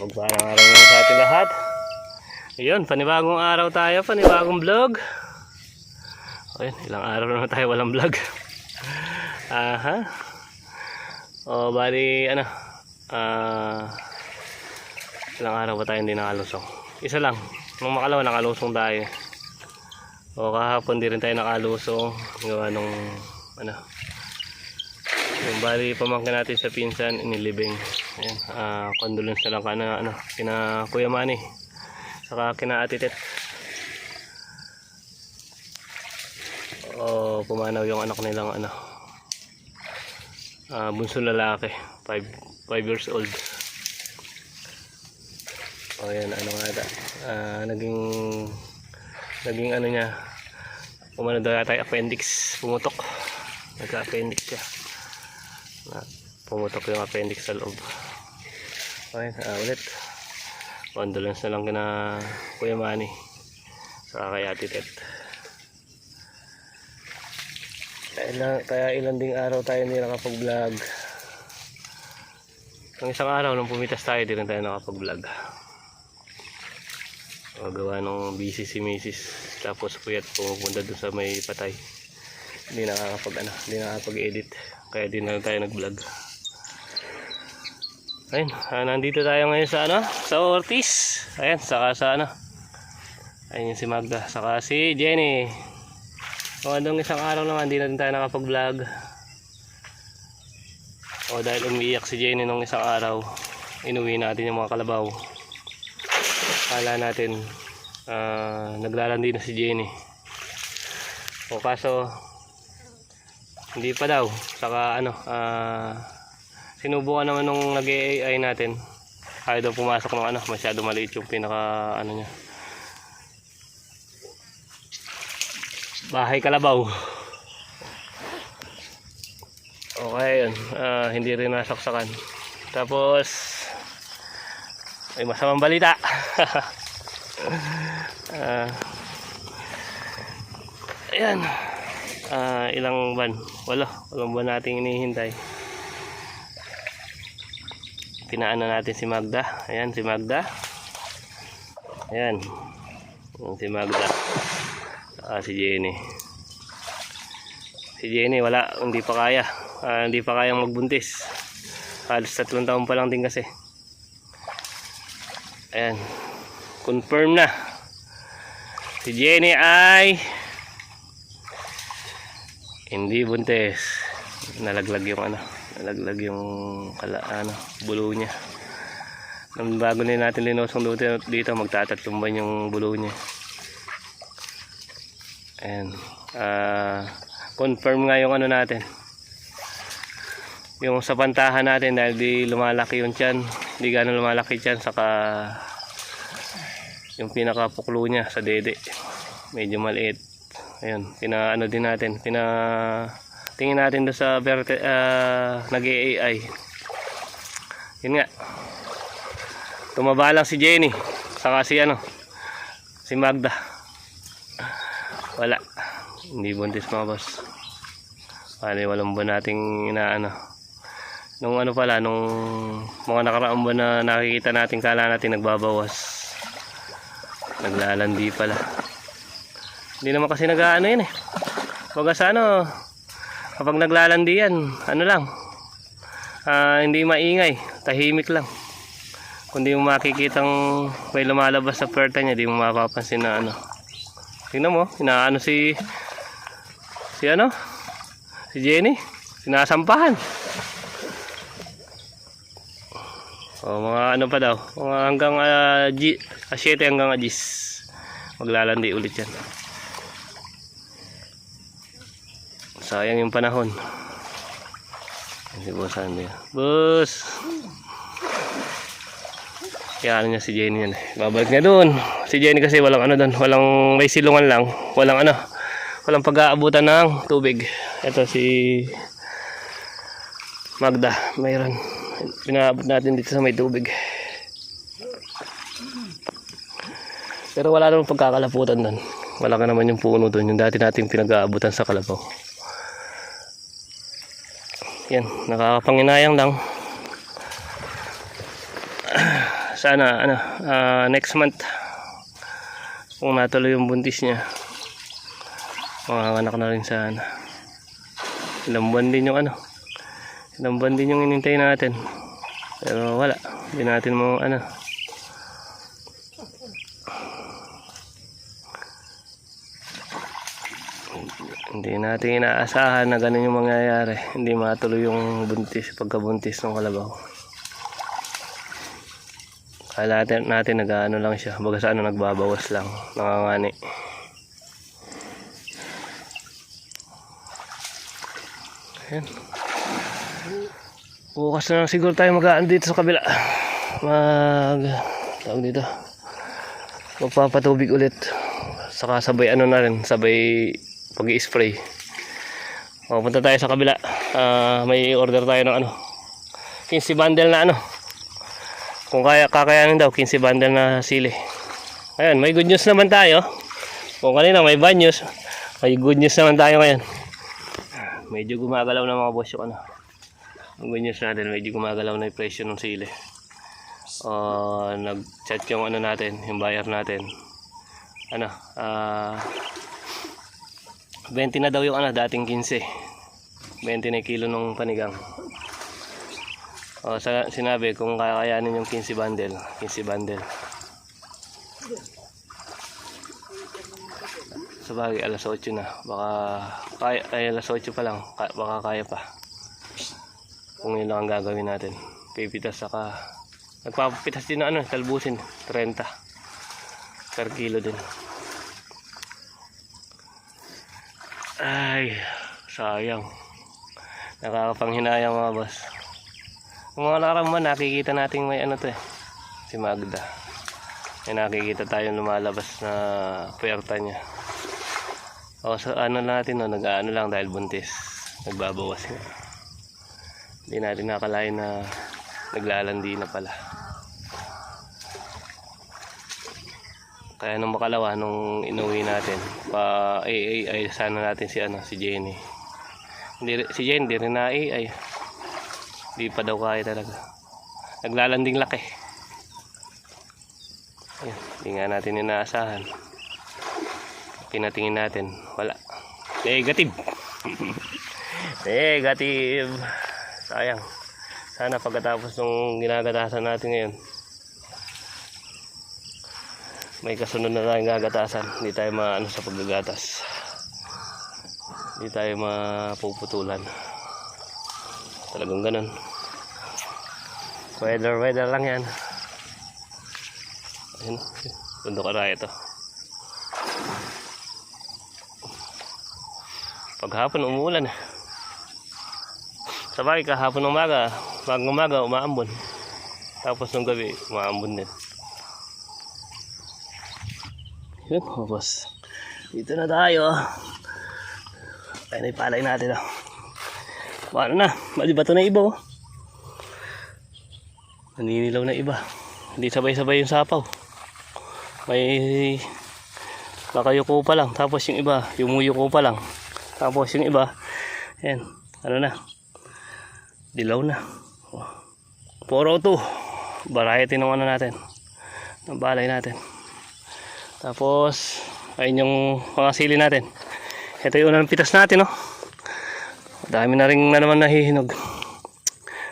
mapagpalang araw na sa ating lahat. Ayun, panibagong araw tayo, panibagong vlog. Ayun, ilang araw na tayo walang vlog. Aha. O, bali, ano, ah, ilang araw ba tayo hindi nakalusong? Isa lang, nung makalawa nakalusong tayo. O, kahapon di rin tayo nakalusong. Gawa nung, ano, yung bali pamangkin natin sa pinsan inilibing. Ayan, ah condolence na lang kana ano, kina Kuya Manny. Saka kina Ate Tet. Oh, pumanaw yung anak nilang ano. Ah, bunso lalaki, 5 5 years old. Oh, yan ano nga ata. Ah, naging naging ano niya. Pumanaw daw yata appendix, pumutok. Nagka-appendix siya na pumutok yung appendix sa loob okay ah, ulit. Condolence na lang kina Kuya Manny. Sa kay Ate kaya ilan, ding araw tayo hindi nakapag vlog ng isang araw nung pumitas tayo di rin tayo nakapag vlog o gawa nung busy si Mrs. tapos puyat pumupunta dun sa may patay. Hindi nakakapag ano, hindi nakakapag edit kaya di na tayo nag vlog ayun ah, nandito tayo ngayon sa ano sa Ortiz. Ayan saka sa ano. Ayun si Magda saka si Jenny. O andong isang araw naman hindi na din tayo nakapag vlog o dahil umiiyak si Jenny nung isang araw inuwi natin yung mga kalabaw. Kala natin ah, naglalandi na si Jenny. O kaso hindi pa daw. Saka ano, ah sinubukan naman nung nag-AI natin. Ayaw daw pumasok ng ano, masyado maliit yung pinaka ano niya. Bahay Kalabaw. Okay, yun. Ah, hindi rin nasaksakan. Tapos, ay masamang balita. Ah, ayan ah, ilang buwan wala walang buwan nating inihintay pinaano natin si Magda. Ayan si Magda. Ayan. Ayan si Magda. Ah, si Jenny. Si Jenny wala. Hindi pa kaya. Ah, hindi pa kayang magbuntis. Halos tatlong taon pa lang din kasi. Ayan. Confirm na. Si Jenny ay hindi buntis. Nalaglag yung ano nalaglag yung ano bulo niya. Nang bago na natin linosong dito, dito magtatatlong buwan yung bulo niya. Ayan. Ah confirm nga yung ano natin. Yung sa pantahan natin dahil di lumalaki yung tiyan. Di gano'n lumalaki tiyan saka yung pinakapuklo niya sa dede. Medyo maliit. Ayun pinaano din natin pina tingin natin do sa verte uh, nag-AI yun nga. Tumaba lang si Jenny saka si ano si Magda. Wala. Hindi buntis mga boss. Bali, walang buwan nating inaano? Nung ano pala nung mga nakaraang buwan na nakikita natin kala natin nagbabawas. Naglalandi pala. Hindi naman kasi nag-ano yun eh. Baga sa ano, kapag naglalandi yan, ano lang, ah, hindi maingay, tahimik lang. Kung di mo makikitang may lumalabas sa puerta niya, di mo mapapansin na ano. Tingnan mo, inaano si, si ano, si Jenny, sinasampahan. O, mga ano pa daw, mga hanggang uh, G, 7 hanggang 10. Maglalandi ulit yan. Sayang yung panahon. Si boss yan boss! Kaya ano niya si Jenny yan. Babalik niya doon si Jenny kasi walang ano doon walang may silungan lang. Walang ano. Walang pag-aabutan ng tubig. Ito si Magda. Mayroon. Pinaabot natin dito sa may tubig. Pero wala naman pagkakalaputan doon wala ka naman yung puno doon yung dati nating pinag-aabutan sa Kalabaw yan nakakapanginayang lang. Sana ano uh, next month kung natuloy yung buntis niya makakanak na rin sa ano. Ilang buwan din yung ano ilang buwan din yung inintay natin. Pero wala hindi natin mo ano hindi natin inaasahan na ganun yung mangyayari hindi matuloy yung buntis pagkabuntis ng kalabaw kala natin, natin nag-ano lang siya baga sa ano nagbabawas lang nangangani Ayan. Bukas na lang siguro tayo mag dito sa kabila. Mag... Tawag dito. Magpapatubig ulit. Saka sabay ano na rin. Sabay pag spray Pupunta tayo sa kabila. Ah, may order tayo ng ano. 15 bundle na ano. Kung kaya kakayanin daw 15 bundle na sili. Ayan, may good news naman tayo. Kung kanina may bad news, may good news naman tayo ngayon medyo gumagalaw na mga boss yung ano ang good news natin medyo gumagalaw na yung presyo ng sili uh, nag chat yung ano natin yung buyer natin ano ah 20 na daw yung ano dating 15 20 na yung kilo ng panigang. Uh, sa, sinabi kung kakayanin yung 15 bundle 15 bundle. Sa bagay alas 8 na. Baka kaya ay alas 8 pa lang. Ka- baka kaya pa. Kung yun lang ang gagawin natin. Pipitas saka nagpapapitas din ng ano kalbusin 30 per kilo din ay sayang nakakapanghinayang mga boss yung mga nakarama nakikita natin may ano to eh si Magda may nakikita tayo lumalabas na puwerta niya o sa ano natin no, nag-ano lang dahil buntis. Nagbabawas nga. Hindi natin nakalain na naglalandi na pala. Kaya nung makalawa nung inuwi natin, pa ay, ay, ay sana natin si ano si Jenny. Si Jenny hindi rin na ay ay. Hindi pa daw kaya talaga. Naglalanding laki. Ayun, hindi nga natin inaasahan pinatingin natin wala negative negative sayang sana pagkatapos ng ginagatasan natin ngayon may kasunod na tayong gagatasan hindi tayo maano sa paggagatas hindi tayo mapuputulan talagang ganun weather weather lang yan ayun bundok araya to Paghapon umuulan. Sa bagay kahapon umaga, bagang umaga umaambon. Tapos ng gabi umaambon din. Yun, mga boss. Dito na tayo. Ay, naipalay natin. Oh. Paano na? Malibato na iba. Oh. Naninilaw na iba. Hindi sabay-sabay yung sapaw. May nakayuko pa lang. Tapos yung iba, yumuyuko pa lang. Tapos yung iba, yan, ano na, dilaw na. Oh. 402, variety ng ano natin, ng balay natin. Tapos, ayun yung mga sili natin. Ito yung unang pitas natin, no? Dami na rin na naman nahihinog.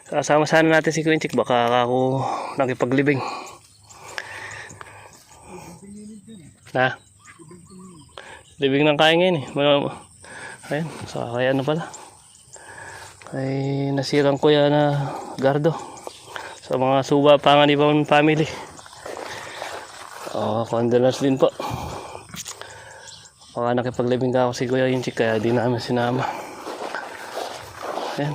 Kasama sana natin si Quinchik, baka ako nakipaglibing. Ha? Libing ng kaya ngayon eh. Ayun, so kaya ano pala. Ay nasirang kuya na gardo. Sa mga suba panganibang family. Oh, condolence din po. Baka nakipaglibing ka ako si kuya yung kaya di namin sinama. Ayan.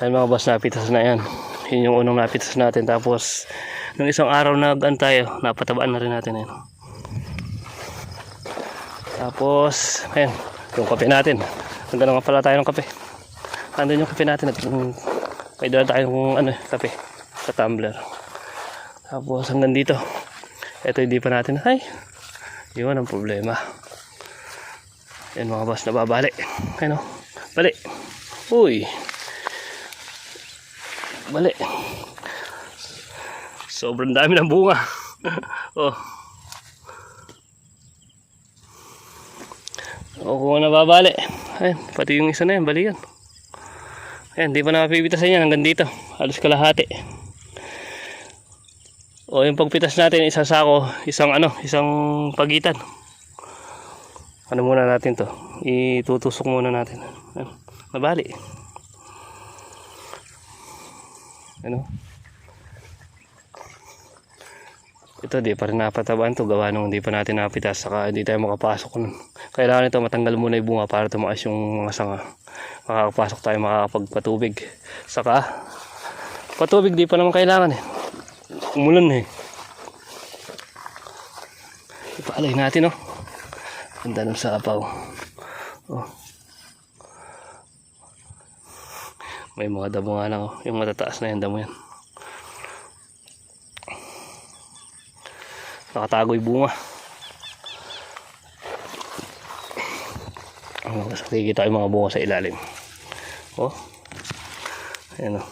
Ayan mga boss, napitas na yan. Yun yung unang napitas natin. Tapos, nung isang araw na tayo, napatabaan na rin natin yan. Tapos, ayan, yung kape natin. Nagdala nga pala tayo ng kape. Andun yung kape natin. At um, may dala tayong ano, kape sa tumbler. Tapos hanggang dito. Ito hindi pa natin. Ay, yun ang problema. Yan mga boss, nababali. Ano? Bali. Uy. Bali. Sobrang dami ng bunga. oh. O kung nababali. Ayun, pati yung isa na yan, bali yan. Ayan, di pa napipitasan yan hanggang dito. Halos kalahati. O yung pagpitas natin, isang sako, isang ano, isang pagitan. Ano muna natin to? Itutusok muna natin. Nabali. Ano? Ito di pa rin napatabaan to gawa nung hindi pa natin napitas saka hindi tayo makapasok nun. Kailangan ito matanggal muna yung bunga para tumaas yung mga sanga. Makakapasok tayo makakapagpatubig. Saka patubig di pa naman kailangan eh. Umulan eh. Ipaalay natin oh. Ganda ng sapaw. Oh. May mga damo nga lang oh. Yung matataas na yan damo yan. Nakatago yung bunga. Nakikita yung mga bunga sa ilalim. Oh. Ayan oh.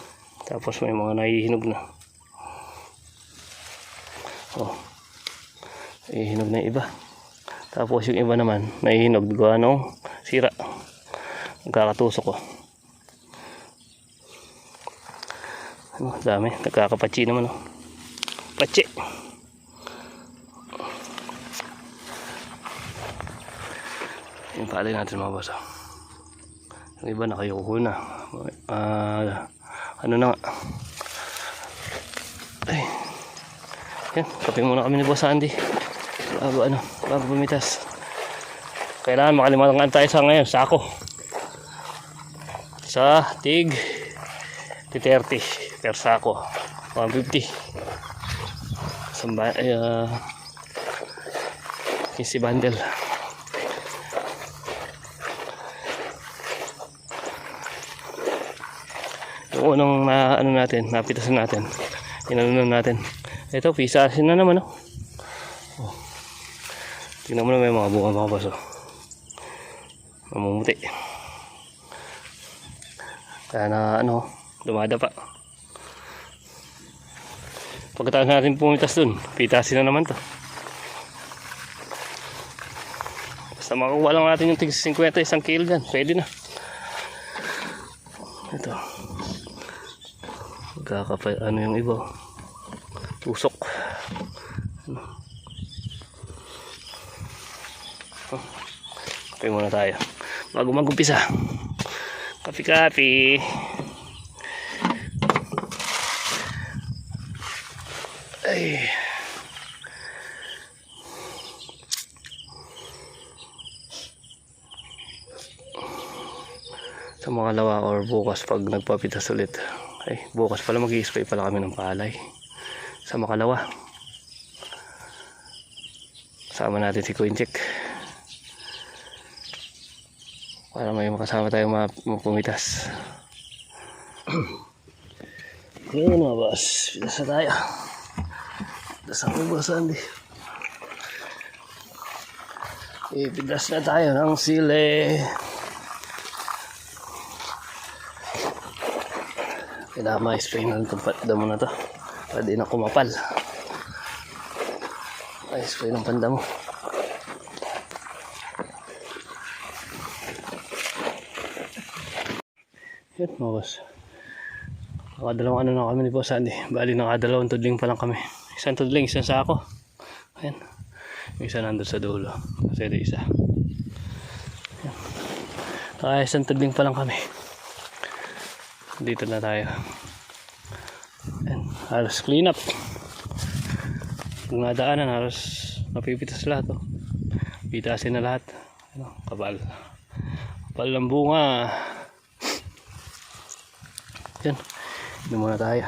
Tapos may mga nahihinog na. Oh. Nahihinog na yung iba. Tapos yung iba naman, nahihinog. Gawa nung sira. Nagkakatusok ko. Ano, dami. Nagkakapatsi naman oh. Patsi. Yung palay natin mga oh. Yung iba nakayuko na. Ah, ano na nga. Ay. Yan, kape muna kami ni Boss Andy. Bago ano, bago bumitas. Kailangan makalimutan tayo sa ngayon, sako. Sa tig 30 per sako. 150. Samba, uh, 15 bundle. Yung unang na, ano natin, napitasan natin. Inanunan natin. Ito, pisasin na naman, oh. oh. Tingnan mo na may mga bunga mga baso. Mamumuti. Kaya na, ano, dumada pa. Pagkatapos natin pumitas dun, pitasin na naman to. Basta makuha lang natin yung tig 50, isang kilo dyan. Pwede na. Ito. Magkakapay, ano yung iba. Tusok. Ano. Oh. Kape muna tayo. Bago mag-umpisa. Kapi-kapi. Ay. Sa mga lawa or bukas pag nagpapitas ulit. Ay, bukas pala mag spray pala kami ng palay. Sa makalawa. Sama natin si Coincheck. Para may makasama tayo map- mapumitas. Ngayon mga boss, pitas na tayo. Pitas ako boss Andy. Ipitas na tayo ng sili. Kailangan ma-spray na itong pandamo na to. Pwede na kumapal. Ma-spray ng pandamo. Yan mga boss. Nakadalawang ano na kami ni Boss Andy. Bali nakadalawang tudling pa lang kami. Isang tudling, isang sako. Ayan. Yung isa nandun sa dulo. Kasi ito isa. Ayan. Kaya isang tudling pa lang kami. Dito na tayo. Halos clean up. Kung nadaanan, halos napipitas lahat. Oh. Pitasin na lahat. Ano, kabal. Kapal ng bunga. Yan. Inom muna tayo.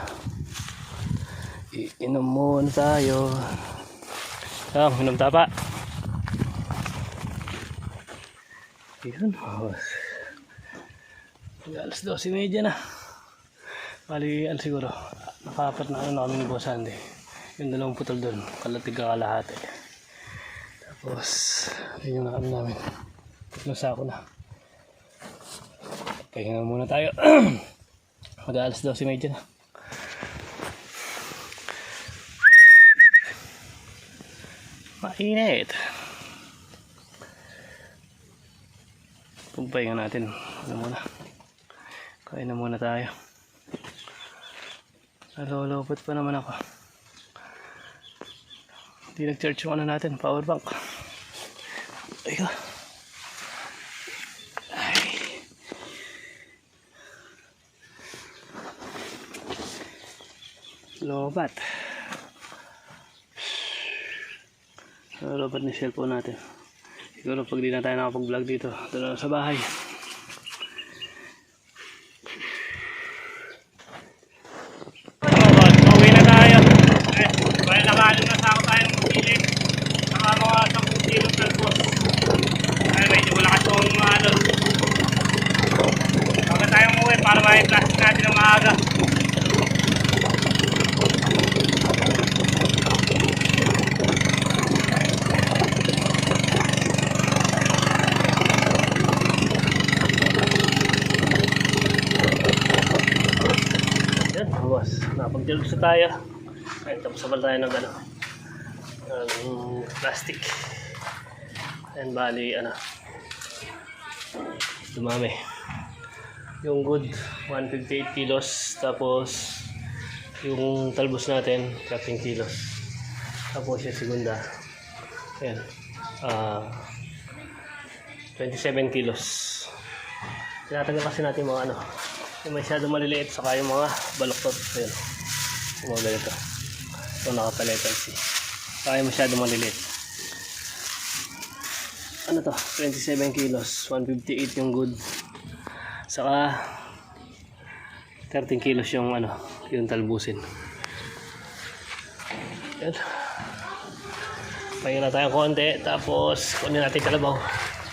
Iinom muna tayo. Yan, inom tapa. Yun. Oh. Alas 12.30 na. Bali, ano siguro, nakapat na ano na kami ni Boss. Yung dalawang putol doon, kalatig ka kalahati. Tapos, yun yung ano namin. Tatlong sako na. Pahinga muna tayo. Mag alas 12.30 na. Mainit. Pagpahinga natin. Ano muna. Kain na muna tayo. Nalolopot pa naman ako. Hindi nag-charge yung ano natin, power bank. Ayun. Ay. Lobat. Lobat ni cellphone natin. Siguro pag di na tayo nakapag-vlog dito, doon na sa bahay. Pauwi na tayo. Eh, bali nakaalim na sa ako tayo ng pili. Saka mga 10 kilo talbos. Ay, medyo malakas yung mga ano. Baga tayo umuwi para may plastic natin ng maaga. Yan, boss. Nakapag-jog sa tayo. Ay, tapos sabal tayo ng ano. ng plastic. And bali, ano. Dumami. Yung good, 158 kilos. Tapos, yung talbos natin, 13 kilos. Tapos yung segunda. Ayan. Ah, 27 kilos. Tinatagal kasi natin mga ano, yung masyado maliliit saka yung mga baloktot. Ayan. Yung mga ganito. Ito nakapalitan si. Saka yung masyado maliliit. Ano to? 27 kilos. 158 yung good. Saka 13 kilos yung ano, yung talbusin. Yan. Pahinga na tayong konti. Tapos, kunin natin kalabaw.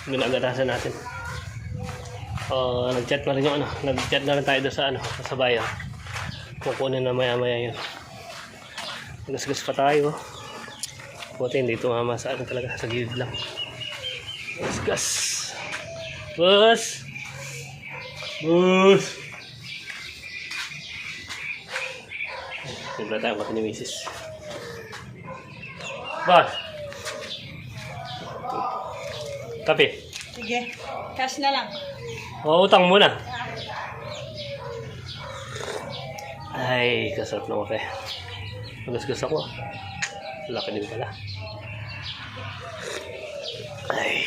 Ginagatasan natin. Uh, nag-chat na rin yung ano, nag-chat na rin tayo doon sa ano, sa bayan. Kukunin na maya maya yun. Gasgas pa tayo. Buti hindi tumama sa ano talaga, sa gilid lang. Gasgas. Bus! Bus! Siyempre tayo mati ni Mrs. Bus! Kape. Sige, cash na lang. O, utang muna. Ay, kasarap ng kape. Magasgas ako. Laki din pala. Ay.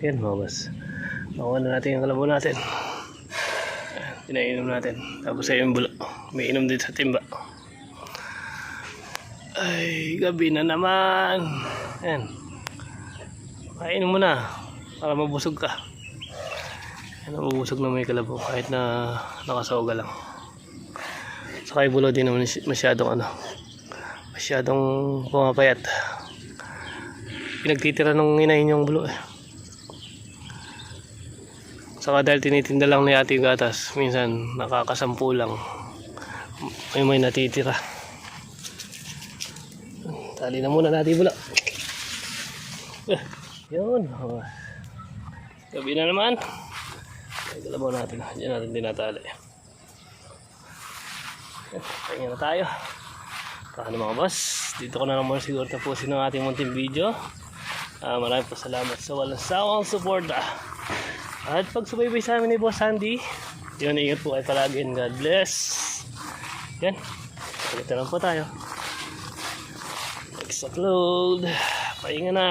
Yan mga boss. Makuha na natin yung kalabaw natin. Pinainom natin. Tapos ay yung bulo. May inom din sa timba. Ay, gabi na naman. Yan. Kainin mo na. Para mabusog ka. Yan, mabusog na may kalabaw. Kahit na nakasoga lang. Saka yung din naman masyadong ano. Masyadong pumapayat. Pinagtitira nung inahin yung bulo eh. Saka dahil tinitinda lang ni ate gatas, minsan nakakasampu lang. May may natitira. Tali na muna natin bulo. Eh, yun. Gabi na naman. Ay, dalabaw natin. Diyan natin tinatali. Pahinga na tayo. Paano mga boss? Dito ko na naman siguro tapusin ang ating munting video. Ah, maraming po salamat sa walang sawang suporta. At pagsubaybay sa amin ni Boss Sandy, yun, ingat po kayo palagi and God bless. Yan. Pagkita lang po tayo. Next upload. Pahinga na.